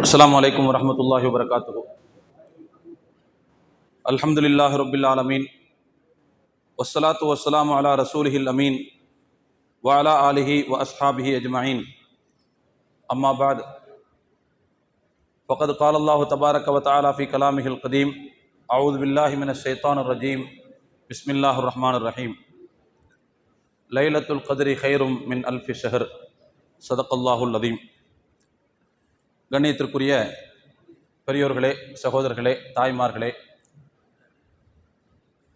السلام علیکم ورحمۃ اللہ وبرکاتہ۔ الحمد للہ رب العالمین وسلاۃ وسلام علی رسول الامین وعلی علیہ و اصحاب اجمعین۔ اما بعد، فقد قال اللہ تبارک و تعالیٰ فی کلام القدیم، اعوذ باللہ من الشیطان الرجیم، بسم اللہ الرحمن الرحیم۔ لیلت القدر خیر من الف شہر صدق اللہ العظیم۔ கண்ணியத்திற்குரிய பெரியோர்களே சகோதரர்களே தாய்மார்களே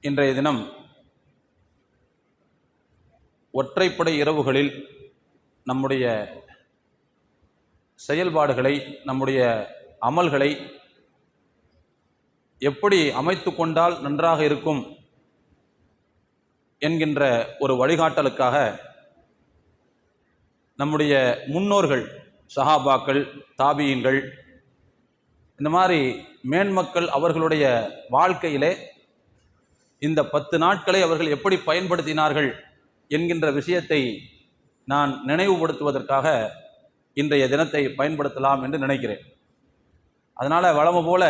இன்றைய தினம் ஒற்றைப்படை இரவுகளில் நம்முடைய செயல்பாடுகளை நம்முடைய அமல்களை எப்படி அமைத்து கொண்டால் நன்றாக இருக்கும் என்கின்ற ஒரு வழிகாட்டலுக்காக நம்முடைய முன்னோர்கள் சஹாபாக்கள் தாபியங்கள் இந்த மாதிரி மேன்மக்கள் அவர்களுடைய வாழ்க்கையிலே இந்த பத்து நாட்களை அவர்கள் எப்படி பயன்படுத்தினார்கள் என்கின்ற விஷயத்தை நான் நினைவுபடுத்துவதற்காக இன்றைய தினத்தை பயன்படுத்தலாம் என்று நினைக்கிறேன். அதனால் வளமை போல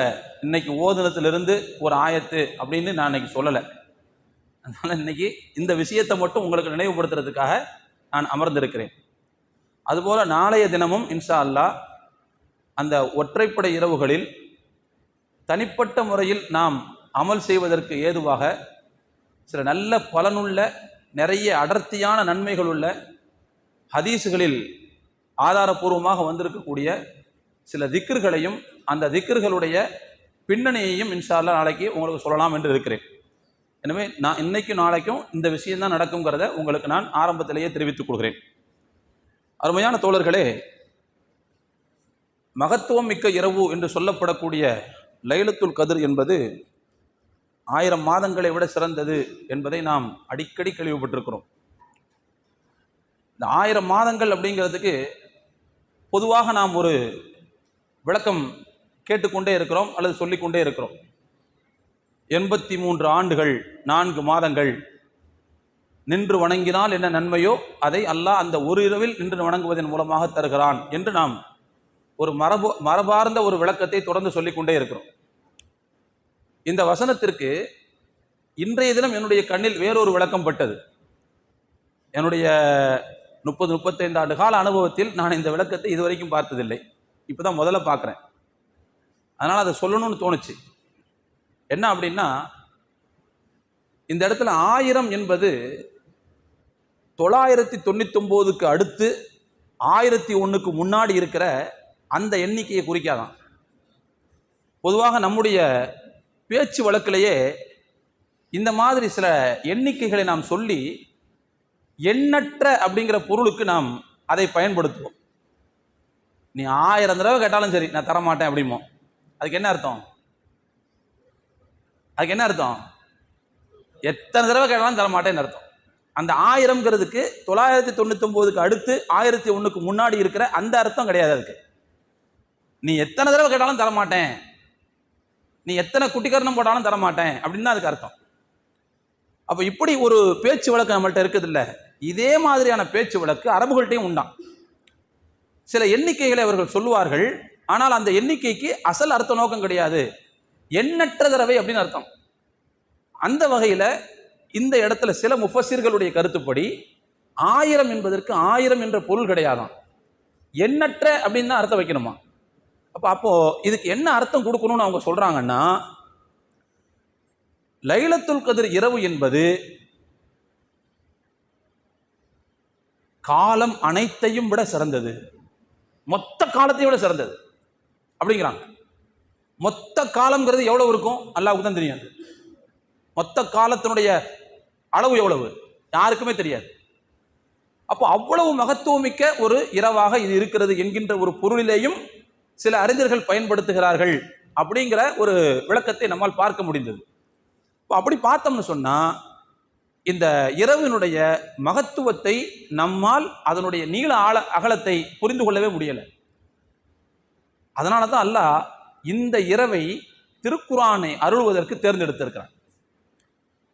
இன்னைக்கு ஓதுனத்திலிருந்து ஒரு ஆயத்து அப்படின்னு நான் இன்னைக்கு சொல்லலை. அதனால் இன்னைக்கு இந்த விஷயத்தை மட்டும் உங்களுக்கு நினைவுபடுத்துறதுக்காக நான் அமர்ந்திருக்கிறேன். அதுபோல் நாளைய தினமும் இன்ஷா அல்லாஹ் அந்த ஒற்றைப்படை இரவுகளில் தனிப்பட்ட முறையில் நாம் அமல் செய்வதற்கு ஏதுவாக சில நல்ல பலனுள்ள நிறைய அடர்த்தியான நன்மைகள் உள்ள ஹதீஸுகளில் ஆதாரபூர்வமாக வந்திருக்கக்கூடிய சில திக்கர்களையும் அந்த திக்கர்களுடைய பின்னணியையும் இன்ஷா நாளைக்கு உங்களுக்கு சொல்லலாம் என்று இருக்கிறேன். எனவே நான் இன்னைக்கும் நாளைக்கும் இந்த விஷயம்தான் நடக்குங்கிறத உங்களுக்கு நான் ஆரம்பத்திலேயே தெரிவித்துக் கொள்கிறேன். அருமையான தோழர்களே மகத்துவம் மிக்க இரவு என்று சொல்லப்படக்கூடிய லைலத்துல் கதிர் என்பது ஆயிரம் மாதங்களை விட சிறந்தது என்பதை நாம் அடிக்கடி கேள்விப்பட்டிருக்கிறோம். இந்த ஆயிரம் மாதங்கள் அப்படிங்கிறதுக்கு பொதுவாக நாம் ஒரு விளக்கம் கேட்டுக்கொண்டே இருக்கிறோம் அல்லது சொல்லிக்கொண்டே இருக்கிறோம். எண்பத்தி மூன்று ஆண்டுகள் நான்கு மாதங்கள் நின்று வணங்கினால் என்ன நன்மையோ? அதை அல்லாஹ் அந்த ஒரு இரவில் நின்று வணங்குவதன் மூலமாக தருகிறான் என்று நாம் ஒரு மரபு மரபார்ந்த ஒரு விளக்கத்தை தொடர்ந்து சொல்லிக்கொண்டே இருக்கிறோம். இந்த வசனத்திற்கு இன்றைய தினம் என்னுடைய கண்ணில் வேறொரு விளக்கம் பட்டது. என்னுடைய முப்பது முப்பத்தைந்து ஆண்டு கால அனுபவத்தில் நான் இந்த விளக்கத்தை இதுவரைக்கும் பார்த்ததில்லை. இப்போ தான் முதல்ல பார்க்குறேன். அதனால் அதை சொல்லணும்னு தோணுச்சு. என்ன அப்படின்னா இந்த இடத்துல ஆயிரம் என்பது தொள்ளாயிரத்தி தொண்ணூத்தொம்போதுக்கு அடுத்து ஆயிரத்தி ஒன்றுக்கு முன்னாடி இருக்கிற அந்த எண்ணிக்கையை குறிக்காதான். பொதுவாக நம்முடைய பேச்சு வழக்கிலேயே இந்த மாதிரி சில எண்ணிக்கைகளை நாம் சொல்லி எண்ணற்ற அப்படிங்கிற பொருளுக்கு நாம் அதை பயன்படுத்துவோம். நீ ஆயிரம் தடவை கேட்டாலும் சரி நான் தரமாட்டேன் அப்படிமோ அதுக்கு என்ன அர்த்தம்? அதுக்கு என்ன அர்த்தம்? எத்தனை தடவை கேட்டாலும் தரமாட்டேன்னு அர்த்தம். அந்த ஆயிரம்ங்கிறதுக்கு தொள்ளாயிரத்தி தொண்ணூத்தொம்போதுக்கு அடுத்து ஆயிரத்தி ஒன்றுக்கு முன்னாடி இருக்கிற அந்த அர்த்தம் கிடையாது அதுக்கு. நீ எத்தனை தடவை கேட்டாலும் தரமாட்டேன். நீ எத்தனை குட்டிக்கரணம் போட்டாலும் தரமாட்டேன் அப்படின்னு தான் அதுக்கு அர்த்தம். அப்போ இப்படி ஒரு பேச்சு வழக்கு நம்மள்கிட்ட இருக்குது இல்லை. இதே மாதிரியான பேச்சு வழக்கு அரபுகள்கிட்டையும் உண்டாம். சில எண்ணிக்கைகளை அவர்கள் சொல்லுவார்கள். ஆனால் அந்த எண்ணிக்கைக்கு அசல் அர்த்த நோக்கம் கிடையாது. எண்ணற்ற தடவை அப்படின்னு அர்த்தம். அந்த வகையில் இந்த இடத்துல சில முஃபஸிர்களுடைய கருத்துப்படி ஆயிரம் என்பதற்கு ஆயிரம் என்ற பொருள் கிடையாதான் எண்ணற்ற அப்படின்னு தான் அர்த்தம் வைக்கணுமா? அப்போ அப்போ இதுக்கு என்ன அர்த்தம் கொடுக்கணும்னு அவங்க சொல்றாங்கன்னா லைலத்துல் கதிர் இரவு என்பது காலம் அனைத்தையும் விட சிறந்தது. மொத்த காலத்தையும் விட சிறந்தது. அப்படிங்கிறாங்க. மொத்த காலம்ங்கிறது எவ்வளவு இருக்கும்? அல்லாவுக்கு தான் தெரியாது மொத்த காலத்தினுடைய அளவு எவ்வளவு? யாருக்குமே தெரியாது. அப்போ அவ்வளவு மகத்துவமிக்க ஒரு இரவாக இது இருக்கிறது என்கின்ற ஒரு பொருளிலேயும் சில அறிஞர்கள் பயன்படுத்துகிறார்கள் அப்படிங்கிற ஒரு விளக்கத்தை நம்மால் பார்க்க முடிந்தது. இப்போ அப்படி பார்த்தோம்னு சொன்னால் இந்த இரவினுடைய மகத்துவத்தை நம்மால் அதனுடைய நீள ஆழ அகலத்தை புரிந்து கொள்ளவே முடியலை. அதனால தான் அல்லாஹ் இந்த இரவை திருக்குறானை அருள்வதற்கு தேர்ந்தெடுத்திருக்கிறான்.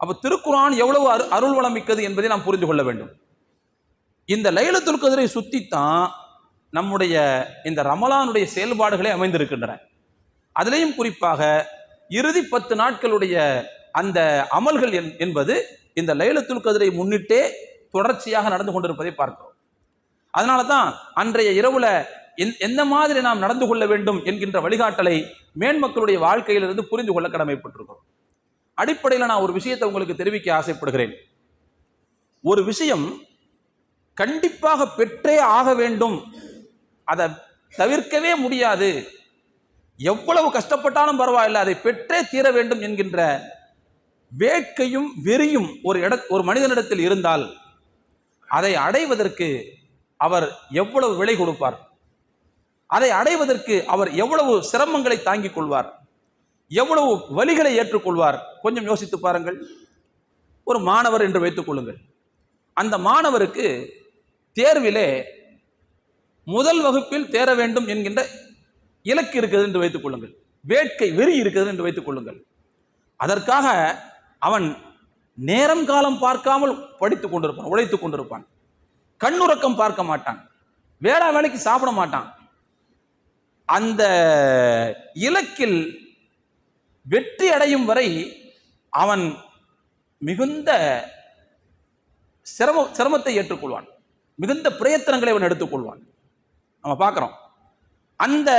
அப்போ திருக்குரான் எவ்வளவு அரு அருள் வளமிக்கது என்பதை நாம் புரிந்து கொள்ள வேண்டும். இந்த லைலத்துல் கதிரை சுற்றித்தான் நம்முடைய இந்த ரமலானுடைய செயல்பாடுகளே அமைந்திருக்கின்றன. அதிலையும் குறிப்பாக இறுதி பத்து நாட்களுடைய அந்த அமல்கள் என்- என்பது இந்த லைலத்துல் கதிரை முன்னிட்டே தொடர்ச்சியாக நடந்து கொண்டிருப்பதை பார்க்கிறோம். அதனால தான் அன்றைய இரவுல எந்- எந்த மாதிரி நாம் நடந்து கொள்ள வேண்டும் என்கின்ற வழிகாட்டலை மேன்மக்களுடைய வாழ்க்கையிலிருந்து புரிந்து கொள்ள கடமைப்பட்டிருக்கிறோம். அடிப்படையில் நான் ஒரு விஷயத்தை உங்களுக்கு தெரிவிக்க ஆசைப்படுகிறேன். ஒரு விஷயம் கண்டிப்பாக பெற்றே ஆக வேண்டும். அதை தவிர்க்கவே முடியாது. எவ்வளவு கஷ்டப்பட்டாலும் பரவாயில்லை அதை பெற்றே தீர வேண்டும் என்கின்ற வேட்கையும் வெறியும் ஒரு இட ஒரு மனிதனிடத்தில் இருந்தால் அதை அடைவதற்கு அவர் எவ்வளவு விலை கொடுப்பார்? அதை அடைவதற்கு அவர் எவ்வளவு சிரமங்களை தாங்கிக் கொள்வார்? எவ்வளவு வலிகளை ஏற்றுக்கொள்வார்? கொஞ்சம் யோசித்து பாருங்கள். ஒரு மாணவர் என்று வைத்துக் கொள்ளுங்கள். அந்த மாணவருக்கு தேர்விலே முதல் வகுப்பில் தேர வேண்டும் என்கின்ற இலக்கு இருக்குது என்று வைத்துக் கொள்ளுங்கள். வேட்கை வெறி இருக்குது என்று வைத்துக் கொள்ளுங்கள். அதற்காக அவன் நேரம் காலம் பார்க்காமல் படித்துக் கொண்டிருப்பான் உழைத்துக் கொண்டிருப்பான். கண்ணுறக்கம் பார்க்க மாட்டான். வேளா வேலைக்கு சாப்பிட மாட்டான். அந்த இலக்கில் வெற்றி அடையும் வரை அவன் மிகுந்த சிரம சிரமத்தை ஏற்றுக்கொள்வான். மிகுந்த பிரயத்தனங்களை அவன் எடுத்துக்கொள்வான். நம்ம பார்க்குறோம். அந்த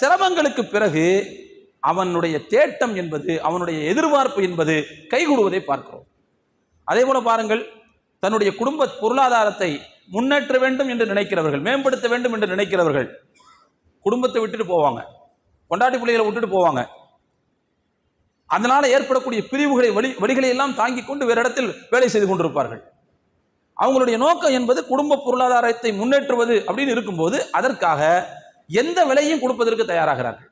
சிரமங்களுக்கு பிறகு அவனுடைய தேட்டம் என்பது அவனுடைய எதிர்பார்ப்பு என்பது கைகூடுவதை பார்க்கிறோம். அதே போல பாருங்கள் தன்னுடைய குடும்ப பொருளாதாரத்தை முன்னேற்ற வேண்டும் என்று நினைக்கிறவர்கள் மேம்படுத்த வேண்டும் என்று நினைக்கிறவர்கள் குடும்பத்தை விட்டுட்டு போவாங்க. கொண்டாட்டி பிள்ளைகளை விட்டுட்டு போவாங்க. அதனால் ஏற்படக்கூடிய பிரிவுகளை வழி வழிகளை எல்லாம் தாங்கிக் கொண்டு வேறு இடத்தில் வேலை செய்து கொண்டிருப்பார்கள். அவங்களுடைய நோக்கம் என்பது குடும்ப பொருளாதாரத்தை முன்னேற்றுவது அப்படின்னு இருக்கும்போது அதற்காக எந்த விலையும் கொடுப்பதற்கு தயாராகிறார்கள்.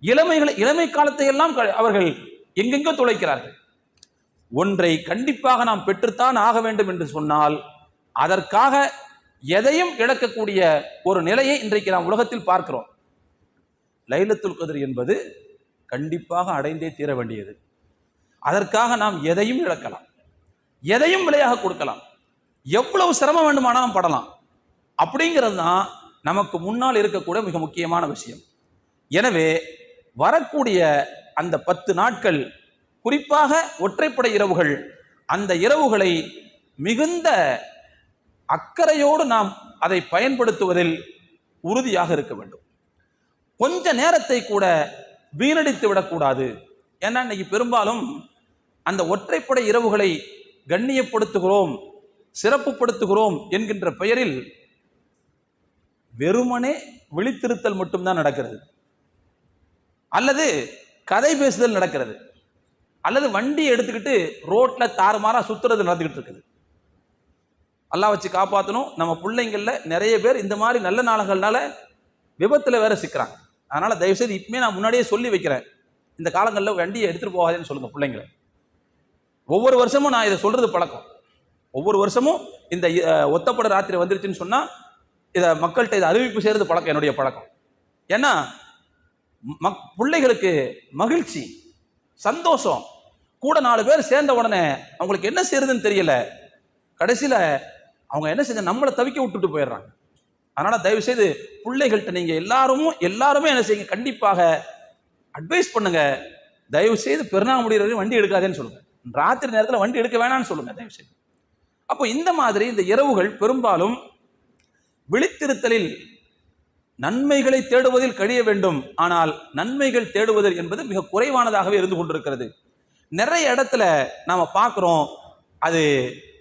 இளமைகளை இளமை காலத்தை எல்லாம் க- அவர்கள் எங்கெங்கோ துளைக்கிறார்கள். ஒன்றை கண்டிப்பாக நாம் பெற்றுத்தான் ஆக வேண்டும் என்று சொன்னால் அதற்காக எதையும் இழக்கக்கூடிய ஒரு நிலையை இன்றைக்கு நாம் உலகத்தில் பார்க்கிறோம். லைலத்துல் கதிர் என்பது கண்டிப்பாக அடைந்தே தீர வேண்டியது. அதற்காக நாம் எதையும் இழக்கலாம். எதையும் விலையாக கொடுக்கலாம். எவ்வளவு சிரமம் வேண்டுமானாலும் படலாம். அப்படிங்கிறது தான் நமக்கு முன்னால் இருக்கக்கூடிய மிக முக்கியமான விஷயம். எனவே வரக்கூடிய அந்த பத்து நாட்கள் குறிப்பாக ஒற்றைப்படை இரவுகள் அந்த இரவுகளை மிகுந்த அக்கறையோடு நாம் அதை பயன்படுத்துவதில் உறுதியாக இருக்க வேண்டும். கொஞ்ச நேரத்தை கூட வீணடித்து விடக்கூடாது. ஏன்னா இன்னைக்கு பெரும்பாலும் அந்த ஒற்றைப்படை இரவுகளை கண்ணியப்படுத்துகிறோம் சிறப்புப்படுத்துகிறோம் என்கின்ற பெயரில் வெறுமனே விழித்திருத்தல் மட்டும்தான் நடக்கிறது. அல்லது கதை பேசுதல் நடக்கிறது. அல்லது வண்டியை எடுத்துக்கிட்டு ரோட்டில் தாறுமாறாக சுத்துறது நடந்துக்கிட்டு இருக்குது. எல்லாம் வச்சு காப்பாற்றணும் நம்ம பிள்ளைங்கள்ல நிறைய பேர் இந்த மாதிரி நல்ல நாளங்கள்னால விபத்தில் வேற சிக்கிறாங்க. அதனால் தயவுசெய்து இப்பவுமே நான் முன்னாடியே சொல்லி வைக்கிறேன். இந்த காலங்களில் வண்டியை எடுத்துகிட்டு போகாதேன்னு சொல்லுங்க பிள்ளைங்களை. ஒவ்வொரு வருஷமும் நான் இதை சொல்கிறது பழக்கம். ஒவ்வொரு வருஷமும் இந்த ஒத்தப்பட ராத்திரி வந்துருச்சுன்னு சொன்னால் இதை மக்கள்கிட்ட இதை அறிவிப்பு செய்கிறது பழக்கம் என்னுடைய பழக்கம். ஏன்னா மக் பிள்ளைகளுக்கு மகிழ்ச்சி சந்தோஷம். கூட நாலு பேர் சேர்ந்த உடனே அவங்களுக்கு என்ன செய்யறதுன்னு தெரியல. கடைசியில் அவங்க என்ன செஞ்ச நம்மளை தவிக்க விட்டுட்டு போயிடுறாங்க. அதனால தயவு செய்து பிள்ளைகள்கிட்ட நீங்க எல்லாரும் எல்லாருமே என்ன செய்யுங்க கண்டிப்பாக அட்வைஸ் பண்ணுங்க. தயவு செய்து பெருநாள் முடிகிற வரையும் வண்டி எடுக்காதேன்னு சொல்லுங்க. ராத்திரி நேரத்தில் வண்டி எடுக்க வேணாம்னு சொல்லுங்க தயவு செய்து அப்போ இந்த மாதிரி இந்த இரவுகள் பெரும்பாலும் விழித்திருத்தலில் நன்மைகளை தேடுவதில் கழிய வேண்டும். ஆனால் நன்மைகள் தேடுவதில் என்பது மிக குறைவானதாகவே இருந்து கொண்டிருக்கிறது. நிறைய இடத்துல நாம் பார்க்குறோம் அது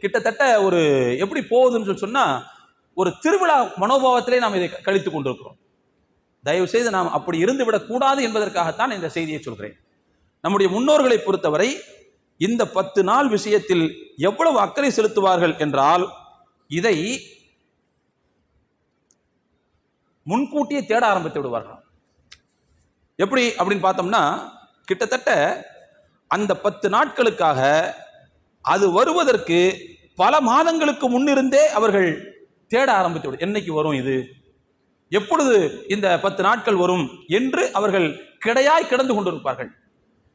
கிட்டத்தட்ட ஒரு எப்படி போகுதுன்னு சொல்லி சொன்னால் ஒரு திருவிழா மனோபாவத்திலே நாம் இதை கழித்து கொண்டிருக்கிறோம். தயவு செய்து நாம் அப்படி இருந்து விடக்கூடாது என்பதற்காகத்தான் இந்த செய்தியை சொல்கிறேன். நம்முடைய முன்னோர்களை பொறுத்தவரை இந்த பத்து நாள் விஷயத்தில் எவ்வளவு அக்கறை செலுத்துவார்கள் என்றால் இதை முன்கூட்டியே தேட ஆரம்பித்து விடுவார்கள். எப்படி அப்படின்னு பார்த்தோம்னா கிட்டத்தட்ட அந்த பத்து நாட்களுக்காக அது வருவதற்கு பல மாதங்களுக்கு முன்னிருந்தே அவர்கள் தேட ஆரம்பித்து விடு. என்னைக்கு வரும் இது? எப்பொழுது இந்த பத்து நாட்கள் வரும் என்று அவர்கள் கிடையாய் கிடந்து கொண்டிருப்பார்கள்.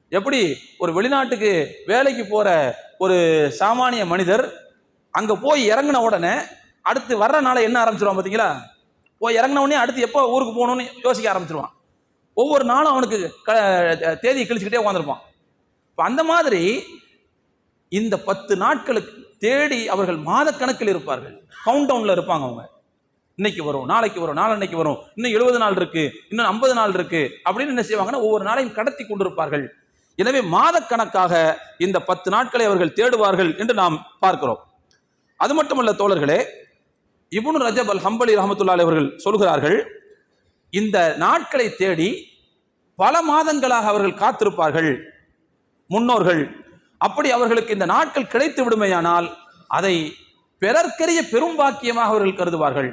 எப்படி? ஒரு வெளிநாட்டுக்கு வேலைக்கு போற ஒரு சாமானிய மனிதர் அங்க போய் இறங்கின உடனே அடுத்து வர்ற நாளை என்ன ஆரம்பிச்சிருவான் பார்த்தீங்களா? போய் இறங்கின உடனே அடுத்து எப்போ ஊருக்கு போகணும்னு யோசிக்க ஆரம்பிச்சிருவான். ஒவ்வொரு நாளும் அவனுக்கு க தேதி கிழிச்சுக்கிட்டே உட்காந்துருப்பான் இப்போ அந்த மாதிரி இந்த பத்து நாட்களுக்கு தேடி அவர்கள் மாதக்கணக்கில் இருப்பார்கள். கவுண்ட் டவுனில் இருப்பாங்க அவங்க. இன்னைக்கு வரும் நாளைக்கு வரும் நாளன்னைக்கு வரும். இன்னும் எழுபது நாள் இருக்கு இன்னும் ஐம்பது நாள் இருக்கு அப்படின்னு என்ன செய்வாங்கன்னா ஒவ்வொரு நாளையும் கடத்தி கொண்டிருப்பார்கள். எனவே மாதக்கணக்காக இந்த பத்து நாட்களை அவர்கள் தேடுவார்கள் என்று நாம் பார்க்கிறோம். அது மட்டுமல்ல தோழர்களே இபுனு ரஜப் அல் ஹம்பலி ரஹமத்துல்லாஹி அவர்கள் சொல்கிறார்கள் இந்த நாட்களை தேடி பல மாதங்களாக அவர்கள் காத்திருப்பார்கள். முன்னோர்கள் அப்படி அவர்களுக்கு இந்த நாட்கள் கிடைத்து விடுமையானால் அதை பிறர்க்கரிய பெரும் பாக்கியமாக அவர்கள் கருதுவார்கள்.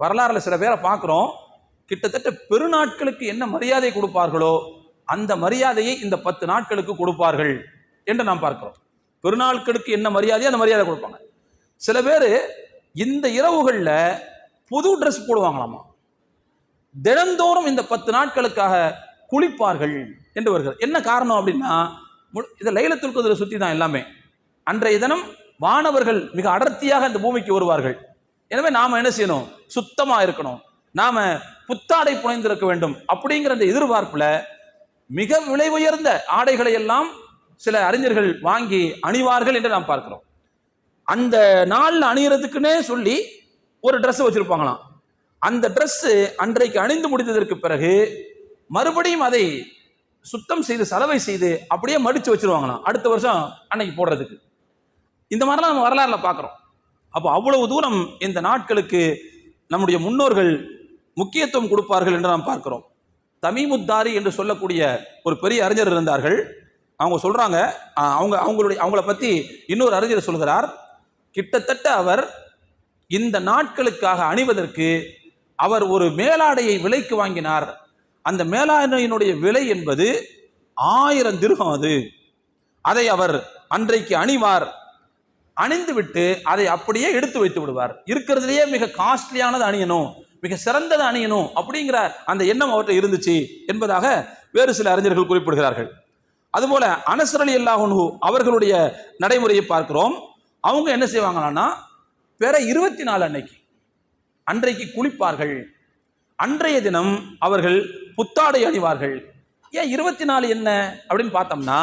வரலாறுல சில பேரை பார்க்குறோம். கிட்டத்தட்ட பெருநாட்களுக்கு என்ன மரியாதை கொடுப்பார்களோ அந்த மரியாதையை இந்த பத்து நாட்களுக்கு கொடுப்பார்கள் என்று நாம் பார்க்கிறோம். பெருநாட்களுக்கு என்ன மரியாதையோ அந்த மரியாதை கொடுப்பாங்க. சில பேர் இந்த இரவுகளில் புது ட்ரெஸ் போடுவாங்களாமா? தினந்தோறும் இந்த பத்து நாட்களுக்காக குளிப்பார்கள் என்று வருகிறது என்ன காரணம் அப்படின்னா இது லைலத்துல் குதிரை சுற்றி தான் எல்லாமே. அன்றைய தினம் வானவர்கள் மிக அடர்த்தியாக இந்த பூமிக்கு வருவார்கள். எனவே நாம் என்ன செய்யணும்? சுத்தமாக இருக்கணும். நாம் புத்தாடை புனைந்திருக்க வேண்டும் அப்படிங்கிற அந்த எதிர்பார்ப்பில் மிக விலை உயர்ந்த ஆடைகளை எல்லாம் சில அறிஞர்கள் வாங்கி அணிவார்கள் என்று நாம் பார்க்கிறோம். அந்த நாளில் அணிகிறதுக்குன்னே சொல்லி ஒரு ட்ரெஸ் வச்சுருப்பாங்களாம். அந்த ட்ரெஸ்ஸு அன்றைக்கு அணிந்து முடித்ததற்கு பிறகு மறுபடியும் அதை சுத்தம் செய்து சலவை செய்து அப்படியே மடித்து வச்சுருவாங்களாம். அடுத்த வருஷம் அன்னைக்கு போடுறதுக்கு. இந்த மாதிரிலாம் நம்ம வரலாறுல பார்க்குறோம் அப்போ அவ்வளவு தூரம் இந்த நாட்களுக்கு நம்முடைய முன்னோர்கள் முக்கியத்துவம் கொடுப்பார்கள் என்று நாம் பார்க்கிறோம். தமிமுத்தாரி என்று சொல்லக்கூடிய ஒரு பெரிய அறிஞர் இருந்தார்கள். அவங்க சொல்கிறாங்க அவங்க அவங்களுடைய அவங்கள பற்றி இன்னொரு அறிஞர் சொல்கிறார். கிட்டத்தட்ட அவர் இந்த நாட்களுக்காக அணிவதற்கு அவர் ஒரு மேலாடையை விலைக்கு வாங்கினார். அந்த மேலாண்மையினுடைய விலை என்பது ஆயிரம் திருகம் அது. அதை அவர் அன்றைக்கு அணிவார். அணிந்துவிட்டு அதை அப்படியே எடுத்து வைத்து விடுவார். இருக்கிறதுலேயே மிக காஸ்ட்லியானது அணியணும் மிக சிறந்தது அணியணும் அப்படிங்கிற அந்த எண்ணம் அவர்கிட்ட இருந்துச்சு என்பதாக வேறு சில அறிஞர்கள் குறிப்பிடுகிறார்கள். அதுபோல அனசர் அலி அல்லாஹு அவர்களுடைய நடைமுறையை பார்க்கிறோம். அவங்க என்ன செய்வாங்களான்னா பிற இருபத்தி நாலு அன்னைக்கு அன்றைக்கு குளிப்பார்கள். அன்றைய தினம் அவர்கள் புத்தாடை அணிவார்கள். ஏன் இருபத்தி நாலு என்ன அப்படின்னு பார்த்தோம்னா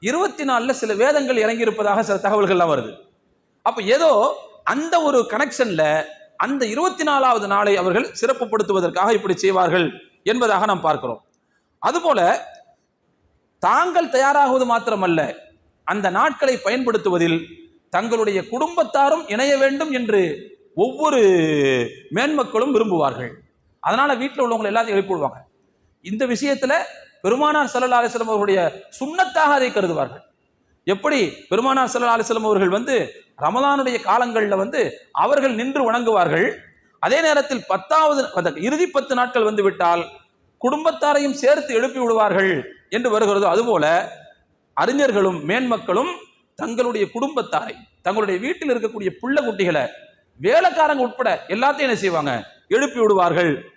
இருபத்தி நாலில் சில வேதங்கள் இறங்கியிருப்பதாக சில தகவல்கள்லாம் வருது. அப்போ ஏதோ அந்த ஒரு கனெக்ஷன்ல அந்த இருபத்தி நாலாவது நாளை அவர்கள் சிறப்புப்படுத்துவதற்காக இப்படி செய்வார்கள் என்பதாக நாம் பார்க்கிறோம். அதுபோல தாங்கள் தயாராகுவது மாத்திரமல்ல அந்த நாட்களை பயன்படுத்துவதில் தங்களுடைய குடும்பத்தாரும் இணைய வேண்டும் என்று ஒவ்வொரு மேன்மக்களும் விரும்புவார்கள். அதனால வீட்டில் உள்ளவங்களை எல்லாத்தையும் எழுப்பி விடுவாங்க. இந்த விஷயத்துல பெருமானார் சல்லா அலிஸ்லம் அவர்களுடைய சுண்ணத்தாக அதை கருதுவார்கள். எப்படி? பெருமானார் சல்லா அலிஸ்லம் அவர்கள் வந்து ரமதானுடைய காலங்களில் வந்து அவர்கள் நின்று வணங்குவார்கள். அதே நேரத்தில் பத்தாவது அந்த இறுதி பத்து நாட்கள் வந்து விட்டால் குடும்பத்தாரையும் சேர்த்து எழுப்பி விடுவார்கள் என்று வருகிறதோ. அதுபோல அறிஞர்களும் மேன்மக்களும் தங்களுடைய குடும்பத்தாரை தங்களுடைய வீட்டில் இருக்கக்கூடிய புள்ள குட்டிகளை வேலைக்காரங்க உட்பட எல்லாத்தையும் என்ன செய்வாங்க? எழுப்பி விடுவார்கள்.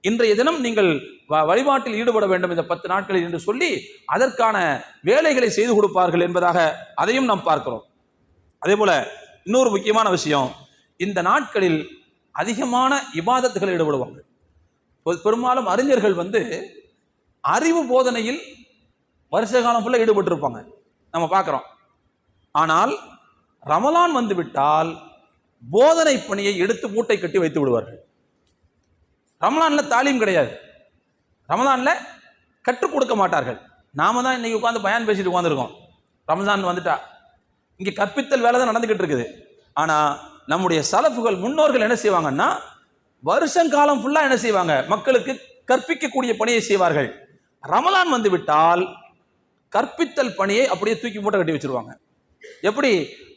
இன்றைய தினம் நீங்கள் வ- வழிபாட்டில் ஈடுபட வேண்டும் இந்த பத்து நாட்களில் என்று சொல்லி அதற்கான வேலைகளை செய்து கொடுப்பார்கள் என்பதாக அதையும் நாம் பார்க்கிறோம். அதே போல இன்னொரு முக்கியமான விஷயம் இந்த நாட்களில் அதிகமான இபாதத்துகள் ஈடுபடுவாங்க. பெரும்பாலும் அறிஞர்கள் வந்து அறிவு போதனையில் வருஷ காலம் ஃபுல்லாக ஈடுபட்டிருப்பாங்க. நம்ம பார்க்குறோம். ஆனால் ரமலான் வந்துவிட்டால் போதனை பணியை எடுத்து மூட்டை கட்டி வைத்து விடுவார்கள். ரமலானில் தாலீம் கிடையாது. ரமதானில் கற்றுக் கொடுக்க மாட்டார்கள். நாம தான் இன்றைக்கி உட்காந்து பயன் பேசிட்டு உட்காந்துருக்கோம் ரமதான் வந்துட்டா. இங்கே கற்பித்தல் வேலை தான் நடந்துக்கிட்டு இருக்குது. ஆனால் நம்முடைய சலப்புகள் முன்னோர்கள் என்ன செய்வாங்கன்னா வருஷங்காலம் ஃபுல்லாக என்ன செய்வாங்க? மக்களுக்கு கற்பிக்கக்கூடிய பணியை செய்வார்கள். ரமலான் வந்து விட்டால் கற்பித்தல் பணியை அப்படியே தூக்கி மூட்டை கட்டி வச்சிருவாங்க. எப்படி?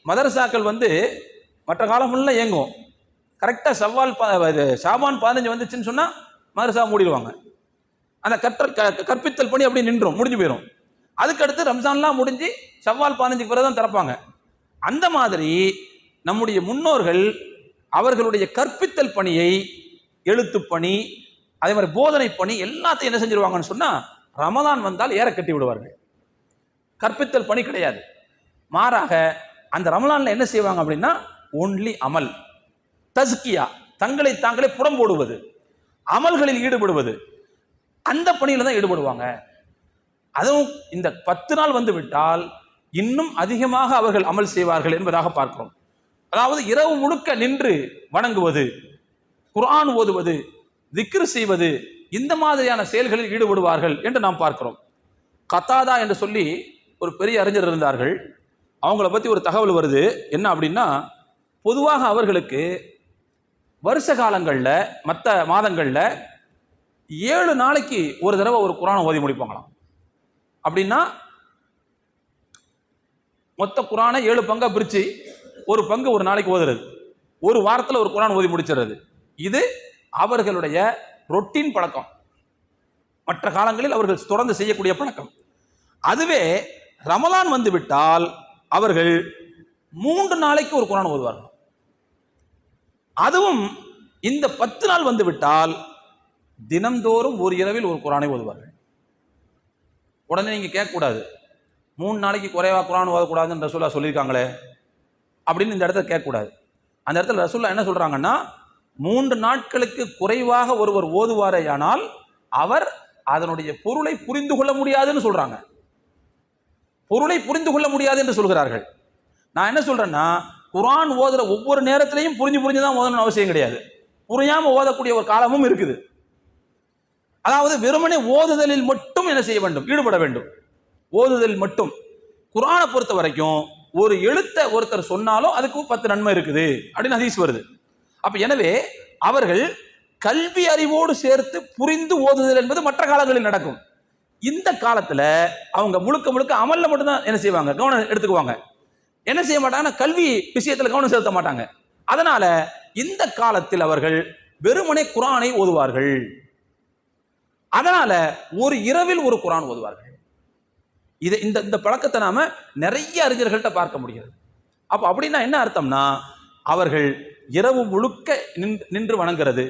மதரசாக்கள் வந்து மற்ற காலம் ஃபுல்லாக இயங்கும் கரெக்டாக சவால் பா இது ஷாபான் பதினஞ்சு வந்துச்சுன்னு சொன்னால் மதரசா மூடிடுவாங்க. அந்த கற்றல் க கற்பித்தல் பணி அப்படியே நின்றோம் முடிஞ்சு போயிடும் அதுக்கடுத்து ரம்ஜான்லாம் முடிஞ்சு செவ்வால் பதினஞ்சுக்கு பிறகு தான் திறப்பாங்க. அந்த மாதிரி நம்முடைய முன்னோர்கள் அவர்களுடைய கற்பித்தல் பணியை எழுத்து பணி அதே மாதிரி போதனை பணி எல்லாத்தையும் என்ன செஞ்சிருவாங்கன்னு சொன்னால் ரமதான் வந்தால் ஏற கட்டி விடுவார்கள். கற்பித்தல் பணி கிடையாது. மாறாக அந்த ரமலானில் என்ன செய்வாங்க அப்படின்னா ஒன்லி அமல். தஸ்கியா தங்களை தாங்களே புறம் போடுவது அமல்களில் ஈடுபடுவது அந்த பணியில் தான் ஈடுபடுவாங்க. அதுவும் இந்த பத்து நாள் வந்து விட்டால் இன்னும் அதிகமாக அவர்கள் அமல் செய்வார்கள் என்பதாக பார்க்கிறோம். அதாவது இரவு முழுக்க நின்று வணங்குவது குரான் ஓதுவது திக்ரு செய்வது இந்த மாதிரியான செயல்களில் ஈடுபடுவார்கள் என்று நாம் பார்க்கிறோம். கத்தாதா என்று சொல்லி ஒரு பெரிய அறிஞர் இருந்தார்கள். அவங்கள பற்றி ஒரு தகவல் வருது. என்ன அப்படின்னா பொதுவாக அவர்களுக்கு வருஷ காலங்களில் மற்ற மாதங்களில் ஏழு நாளைக்கு ஒரு தடவை ஒரு குரானை ஓதி முடிப்பாங்களாம். அப்படின்னா மொத்த குரானை ஏழு பங்கு பிரித்து ஒரு பங்கு ஒரு நாளைக்கு ஓதுறது. ஒரு வாரத்தில் ஒரு குரான் ஓதி முடிச்சிடுறது. இது அவர்களுடைய ரொட்டீன் பழக்கம். மற்ற காலங்களில் அவர்கள் தொடர்ந்து செய்யக்கூடிய பழக்கம். அதுவே ரமலான் வந்து விட்டால் அவர்கள் மூன்று நாளைக்கு ஒரு குரான் ஓதுவார்கள். அதுவும் இந்த பத்து நாள் வந்து விட்டால் தினம்தோறும் ஒரு இரவில் ஒரு குரானை ஓதுவார்கள். உடனே நீங்க கேட்கக்கூடாது. மூணு நாளைக்கு குறைவாக குரான் ஓதக்கூடாதுன்னு ரசூல்லா சொல்லியிருக்காங்களே அப்படின்னு இந்த இடத்துல கேட்கக்கூடாது. அந்த இடத்துல ரசூல்லா என்ன சொல்றாங்கன்னா மூன்று நாட்களுக்கு குறைவாக ஒருவர் ஓதுவாரேயானால் அவர் அதனுடைய பொருளை புரிந்து கொள்ள முடியாதுன்னு சொல்றாங்க. பொருளை புரிந்து கொள்ள முடியாது என்று சொல்கிறார்கள். நான் என்ன சொல்றேன்னா குரான் ஓதுற ஒவ்வொரு நேரத்திலையும் புரிஞ்சு புரிஞ்சு தான் ஓதணும்னு அவசியம் கிடையாது. புரியாமல் ஓதக்கூடிய ஒரு காலமும் இருக்குது. அதாவது வெறுமனே ஓதுதலில் மட்டும் என்ன செய்ய வேண்டும்? ஈடுபட வேண்டும். ஓதுதல் மட்டும். குரானை பொறுத்த வரைக்கும் ஒரு எழுத்தை ஒருத்தர் சொன்னாலும் அதுக்கு பத்து நன்மை இருக்குது. அப்படின்னு ஹதீஸ் வருது. அப்ப எனவே அவர்கள் கல்வி அறிவோடு சேர்த்து புரிந்து ஓதுதல் என்பது மற்ற காலங்களில் நடக்கும். இந்த காலத்தில் அவங்க முழுக்க முழுக்க அமல்ல மட்டும்தான் என்ன செய்வாங்க? கவனம் எடுத்துக்குவாங்க. என்ன செய்ய மாட்டாங்கன்னா கல்வி விஷயத்தில் கவனம் செலுத்த மாட்டாங்க. அதனால இந்த காலத்தில் அவர்கள் வெறுமனே குரானை ஓதுவார்கள். அதனால ஒரு இரவில் ஒரு குரான் ஓதுவார்கள். இது இந்த இந்த பழக்கத்தை நாம நிறைய அறிஞர்கள்ட்ட பார்க்க முடிகிறது. அப்போ அப்படின்னா என்ன அர்த்தம்னா அவர்கள் இரவு முழுக்க நின்று வணங்குறது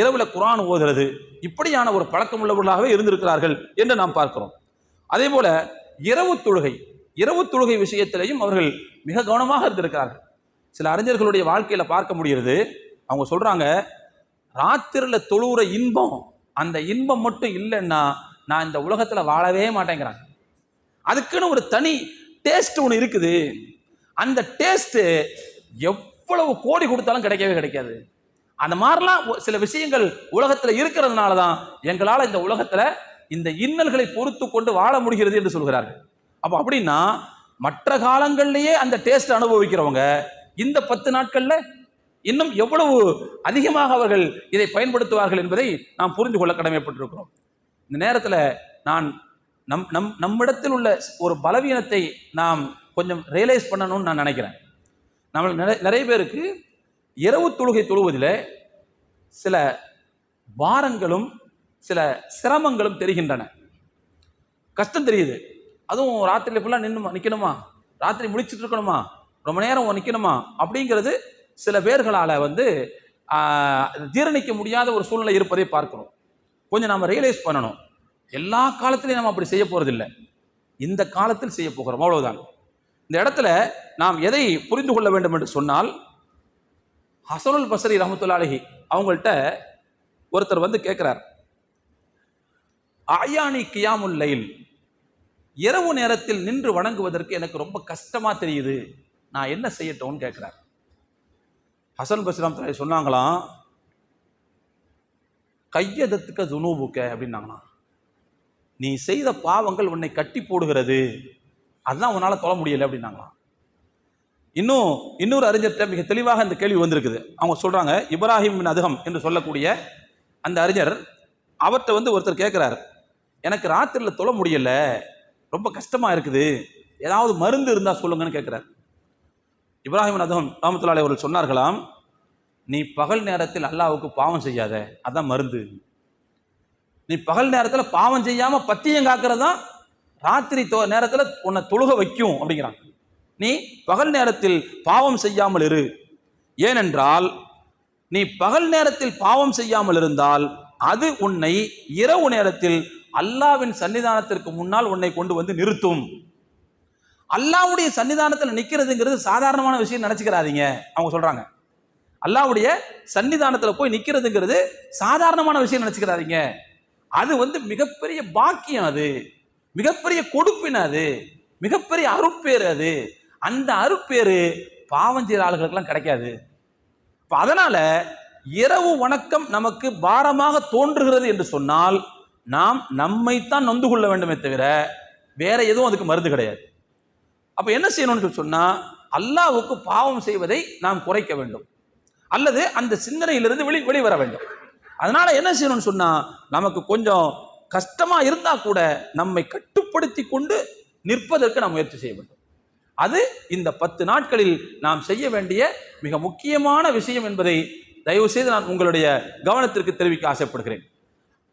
இரவுல குரான் ஓதுறது இப்படியான ஒரு பழக்கம் உள்ளவர்களாகவே இருந்திருக்கிறார்கள் என்று நாம் பார்க்கிறோம். அதே போல இரவு தொழுகை இரவு தொழுகை விஷயத்திலையும் அவர்கள் மிக கவனமாக இருந்திருக்கிறார்கள். சில அறிஞர்களுடைய வாழ்க்கையில் பார்க்க முடிகிறது. அவங்க சொல்கிறாங்க ராத்திரியில் தொழுகிற இன்பம் அந்த இன்பம் மட்டும் இல்லைன்னா நான் இந்த உலகத்தில் வாழவே மாட்டேங்கிறாங்க. அதுக்குன்னு ஒரு தனி டேஸ்ட் ஒன்று இருக்குது. அந்த டேஸ்ட்டு எவ்வளவு கோடி கொடுத்தாலும் கிடைக்கவே கிடைக்காது. அந்த மாதிரிலாம் சில விஷயங்கள் உலகத்தில் இருக்கிறதுனால தான் எங்களால் இந்த உலகத்தில் இந்த இன்னல்களை பொறுத்து கொண்டு வாழ முடிகிறது என்று சொல்கிறார்கள். அப்போ அப்படின்னா மற்ற காலங்கள்லேயே அந்த டேஸ்ட் அனுபவிக்கிறவங்க இந்த பத்து நாட்களில் இன்னும் எவ்வளவு அதிகமாக அவர்கள் இதை பயன்படுத்துவார்கள் என்பதை நாம் புரிந்து கொள்ள கடமைப்பட்டிருக்கிறோம். இந்த நேரத்தில் நான் நம் நம் நம்மிடத்தில் உள்ள ஒரு பலவீனத்தை நாம் கொஞ்சம் ரியலைஸ் பண்ணணும்னு நான் நினைக்கிறேன். நம்ம நிறைய நிறைய பேருக்கு இரவு தொழுகை தொழுவதில் சில பாரங்களும் சில சிரமங்களும் தெரிகின்றன. கஷ்டம் தெரியுது. அதுவும் ராத்திரியில் ஃபுல்லாக நின்றுமா நிற்கணுமா ராத்திரி முடிச்சுட்டு இருக்கணுமா? ரொம்ப நேரம் நிற்கணுமா அப்படிங்கிறது சில பேர்களால் வந்து ஜீரணிக்க முடியாத ஒரு சூழ்நிலை இருப்பதை பார்க்குறோம். கொஞ்சம் நாம் ரியலைஸ் பண்ணணும். எல்லா காலத்திலையும் நம்ம அப்படி செய்ய போகிறதில்ல இந்த காலத்தில் செய்ய போகிறோம். அவ்வளவுதான். இந்த இடத்துல நாம் எதை புரிந்து கொள்ள வேண்டும் என்று சொன்னால் ஹசனுல் பசரி ரஹமத்துல்லாஹி அவங்கள்ட்ட ஒருத்தர் வந்து கேட்குறார் ஆயானி கியாமுல் லைல் இரவு நேரத்தில் நின்று வணங்குவதற்கு எனக்கு ரொம்ப கஷ்டமாக தெரியுது. நான் என்ன செய்யட்டோம்னு கேட்குறார் ஹசன் பஸ்ராம் தலை சொன்னாங்களாம் கையதத்துக்க துனூபுக்க அப்படின்னாங்களாம். நீ செய்த பாவங்கள் உன்னை கட்டி போடுகிறது. அதுதான் உன்னால் தொழ முடியல அப்படின்னாங்களாம். இன்னும் இன்னொரு அறிஞர்கிட்ட மிக தெளிவாக இந்த கேள்வி வந்திருக்குது. அவங்க சொல்கிறாங்க இப்ராஹிம் அதுகம் என்று சொல்லக்கூடிய அந்த அறிஞர் அவர்கிட்ட வந்து ஒருத்தர் கேட்குறாரு எனக்கு ராத்திரியில் தொழ முடியல. ரொம்ப கஷ்டமாக இருக்குது. ஏதாவது மருந்து இருந்தால் சொல்லுங்கன்னு கேட்குறார். இப்ராஹிம் நதம் அதுகம் அவர்கள் சொன்னார்களாம் நீ பகல் நேரத்தில் அல்லாவுக்கு பாவம் செய்யாத அதான் மருந்து. நீ பகல் நேரத்தில் பாவம் செய்யாமல் பத்தியம் காக்கிறது தான் ராத்திரி தொ நேரத்தில் உன்னை தொழுக வைக்கும் அப்படிங்கிறான். நீ பகல் நேரத்தில் பாவம் செய்யாமல் இரு. ஏனென்றால் நீ பகல் நேரத்தில் பாவம் செய்யாமல் இருந்தால் அது உன்னை இரவு நேரத்தில் அல்லாவின் சன்னிதானத்திற்கு முன்னால் உன்னை கொண்டு வந்து நிறுத்தும். அல்லாவுடைய சன்னிதானத்தில் நிற்கிறதுங்கிறது சாதாரணமான விஷயம் நினச்சிக்கிறாதீங்க. அவங்க சொல்கிறாங்க அல்லாஹ்வுடைய சன்னிதானத்தில் போய் நிற்கிறதுங்கிறது சாதாரணமான விஷயம் நினச்சிக்கிறாதீங்க. அது வந்து மிகப்பெரிய பாக்கியம் அது. மிகப்பெரிய கொடுப்பின அது. மிகப்பெரிய அருப்பேர் அது. அந்த அருட்பேறு பாவஞ்சீர ஆளுகளுக்கெல்லாம் கிடைக்காது. இப்போ அதனால் இரவு வணக்கம் நமக்கு பாரமாக தோன்றுகிறது என்று சொன்னால் நாம் நம்மைத்தான் நொந்து கொள்ள வேண்டுமே தவிர வேற எதுவும் அதுக்கு மருந்து கிடையாது. அப்ப என்ன செய்யணும்னு சொல்லி சொன்னா அல்லாவுக்கு பாவம் செய்வதை நாம் குறைக்க வேண்டும். அல்லது அந்த சிந்தனையிலிருந்து வெளி வெளிவர வேண்டும். அதனால என்ன செய்யணும்னு சொன்னா நமக்கு கொஞ்சம் கஷ்டமா இருந்தா கூட நம்மை கட்டுப்படுத்தி கொண்டு நிற்பதற்கு நாம் முயற்சி செய்ய வேண்டும். அது இந்த பத்து நாட்களில் நாம் செய்ய வேண்டிய மிக முக்கியமான விஷயம் என்பதை தயவு செய்து நான் உங்களுடைய கவனத்திற்கு தெரிவிக்க ஆசைப்படுகிறேன்.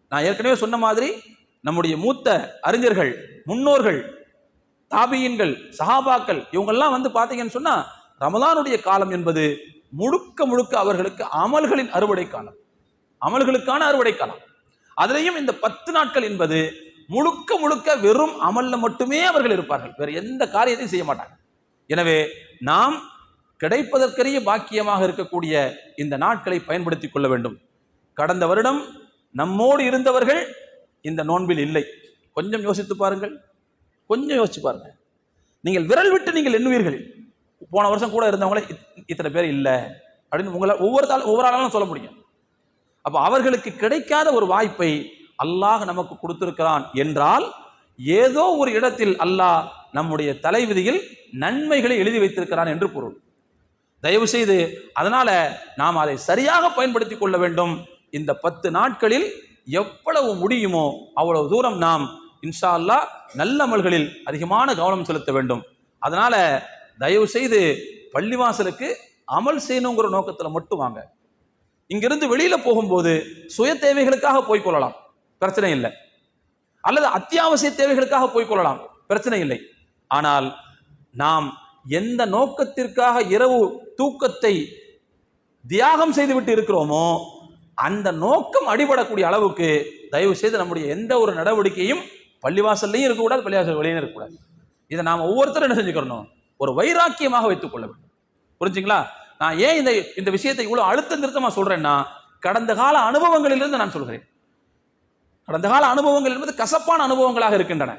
நான் ஏற்கனவே சொன்ன மாதிரி நம்முடைய மூத்த அறிஞர்கள் முன்னோர்கள் தாபியன்கள் சஹாபாக்கள் இவங்கெல்லாம் வந்து பார்த்தீங்கன்னு சொன்னால் ரமதானுடைய காலம் என்பது முழுக்க முழுக்க அவர்களுக்கு அமல்களின் அறுவடை காலம். அமல்களுக்கான அறுவடை காலம். அதுலேயும் இந்த பத்து நாட்கள் என்பது முழுக்க முழுக்க வெறும் அமல்ல மட்டுமே அவர்கள் இருப்பார்கள். வேறு எந்த காரியத்தையும் செய்ய மாட்டாங்க. எனவே நாம் கிடைப்பதற்கரிய பாக்கியமாக இருக்கக்கூடிய இந்த நாட்களை பயன்படுத்திக் கொள்ள வேண்டும். கடந்த வருடம் நம்மோடு இருந்தவர்கள் இந்த நோன்பில் இல்லை. கொஞ்சம் யோசித்து பாருங்கள். கொஞ்சம் யோசிச்சு பாருங்கள் நீங்கள் விரல் விட்டு நீங்கள் எண்ணுவீர்கள். போன வருஷம் கூட இருந்தவங்களே இத்- இத்தனை பேர் இல்லை அப்படின்னு உங்களால் ஒவ்வொரு தாள் ஒவ்வொரு ஆளாலும் சொல்ல முடியும். அப்போ அவர்களுக்கு கிடைக்காத ஒரு வாய்ப்பை அல்லாஹ் நமக்கு கொடுத்திருக்கிறான் என்றால் ஏதோ ஒரு இடத்தில் அல்லாஹ் நம்முடைய தலைவிதியில் நன்மைகளை எழுதி வைத்திருக்கிறான் என்று பொருள். தயவு செய்து அதனால நாம் அதை சரியாக பயன்படுத்திக் கொள்ள வேண்டும். இந்த பத்து நாட்களில் எவ்வளவு முடியுமோ அவ்வளவு தூரம் நாம் இன்ஷா அல்லா நல்ல அமல்களில் அதிகமான கவனம் செலுத்த வேண்டும். அதனால தயவு செய்து பள்ளிவாசலுக்கு அமல் செய்யணுங்கிற நோக்கத்தில் மட்டும் வாங்க. இங்கிருந்து வெளியில போகும்போது சுய தேவைகளுக்காக போய்கொள்ளலாம் பிரச்சனை இல்லை. அல்லது அத்தியாவசிய தேவைகளுக்காக போய் கொள்ளலாம். பிரச்சனை இல்லை. ஆனால் நாம் எந்த நோக்கத்திற்காக இரவு தூக்கத்தை தியாகம் செய்துவிட்டு இருக்கிறோமோ அந்த நோக்கம் அடிபடக்கூடிய அளவுக்கு தயவு செய்து நம்முடைய எந்த ஒரு நடவடிக்கையும் பள்ளிவாசல்லையும் இருக்கக்கூடாது பள்ளிவாசல் வெளியே இருக்கக்கூடாது. இதை நாம் ஒவ்வொருத்தரும் என்ன செஞ்சுக்கிறணும் ஒரு வைராக்கியமாக வைத்துக் கொள்ள வேண்டும். புரிஞ்சுங்களா? நான் ஏன் இந்த இந்த விஷயத்தை இவ்வளோ அழுத்த நிறுத்தமாக சொல்கிறேன்னா கடந்த கால அனுபவங்களிலிருந்து நான் சொல்கிறேன். கடந்த கால அனுபவங்கள் என்பது கசப்பான அனுபவங்களாக இருக்கின்றன.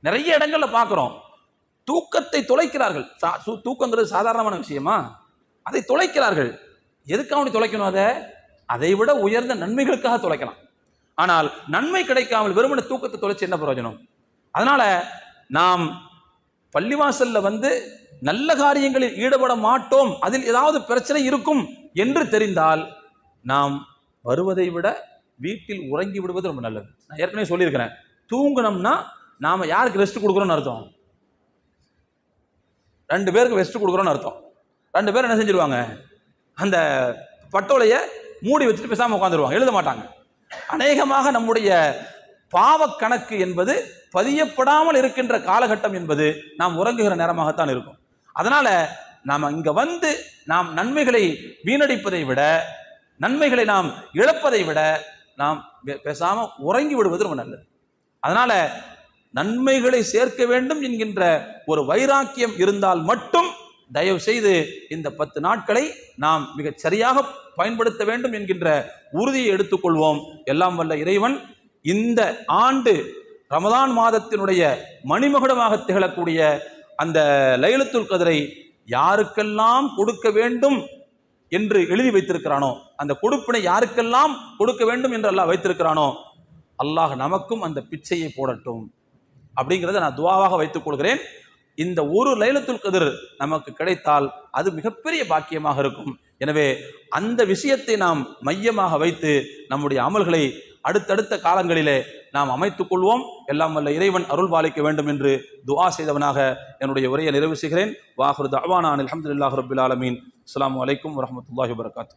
நிறைய இடங்களில் பார்க்குறோம். தூக்கத்தை தொலைக்கிறார்கள். சா- சு- தூக்கங்கிறது சாதாரணமான விஷயமா? அதை தொலைக்கிறார்கள். எதுக்காக தொலைக்கணும் அதை? அதை விட உயர்ந்த நன்மைகளுக்காக தொலைக்கலாம். ஆனால் நன்மை கிடைக்காமல் வெறுமன தூக்கத்தை தொலைச்சு என்ன பிரயோஜனம்? அதனால நாம் பள்ளிவாசல்ல வந்து நல்ல காரியங்களில் ஈடுபட மாட்டோம். அதில் ஏதாவது பிரச்சனை இருக்கும் என்று தெரிந்தால் நாம் வருவதை விட வீட்டில் உறங்கி விடுவது ரொம்ப நல்லது. நான் ஏற்கனவே சொல்லியிருக்கிறேன். தூங்குனோம்னா நாம யாருக்கு ரெஸ்ட் கொடுக்குறோம்னு அர்த்தம்? ரெண்டு பேருக்கு ரெஸ்ட் கொடுக்குறோம்னு அர்த்தம். ரெண்டு பேரும் என்ன செஞ்சிருவாங்க? அந்த பட்டோலையை மூடி வச்சுட்டு பேசாமல் உட்காந்துருவாங்க எழுத மாட்டாங்க. அநேகமாக நம்முடைய பாவக்கணக்கு என்பது பதியப்படாமல் இருக்கின்ற காலகட்டம் என்பது நாம் உறங்குகிற நேரமாகத்தான் இருக்கும். அதனால் நாம் இங்கே வந்து நாம் நன்மைகளை வீணடிப்பதை விட நன்மைகளை நாம் இழப்பதை விட நாம் பே- உறங்கி விடுவது ரொம்ப நல்லது. அதனால் நன்மைகளை சேர்க்க வேண்டும் என்கின்ற ஒரு வைராக்கியம் இருந்தால் மட்டும் தயவு செய்து இந்த பத்து நாட்களை நாம் மிகச் சரியாக பயன்படுத்த வேண்டும் என்கின்ற உறுதியை எடுத்துக்கொள்வோம். எல்லாம் வல்ல இறைவன் இந்த ஆண்டு ரமதான் மாதத்தினுடைய மணிமகுடமாக திகழக்கூடிய அந்த லைலத்துல் கதிரை யாருக்கெல்லாம் கொடுக்க வேண்டும் என்று எழுதி வைத்திருக்கிறானோ அந்த கொடுப்பினை யாருக்கெல்லாம் கொடுக்க வேண்டும் என்று அல்லாஹ் வைத்திருக்கிறானோ அல்லாஹ் நமக்கும் அந்த பிச்சையை போடட்டும். அப்படிங்கிறத நான் துவாவாக வைத்துக் கொள்கிறேன். இந்த ஒரு லைலத்துல் கதிர் நமக்கு கிடைத்தால் அது மிகப்பெரிய பாக்கியமாக இருக்கும். எனவே அந்த விஷயத்தை நாம் மையமாக வைத்து நம்முடைய அமல்களை அடுத்தடுத்த காலங்களிலே நாம் அமைத்துக் கொள்வோம். எல்லாம் வல்ல இறைவன் அருள் பாலிக்க வேண்டும் என்று துவா செய்தவனாக என்னுடைய உரையை நிறைவு செய்கிறேன். வாஹுர் தவானான் அலமதுல்லாஹ் ரபுல் ஆலமீன். அஸ்லாம் வலைக்கம் வரமத்துல வரகாத்து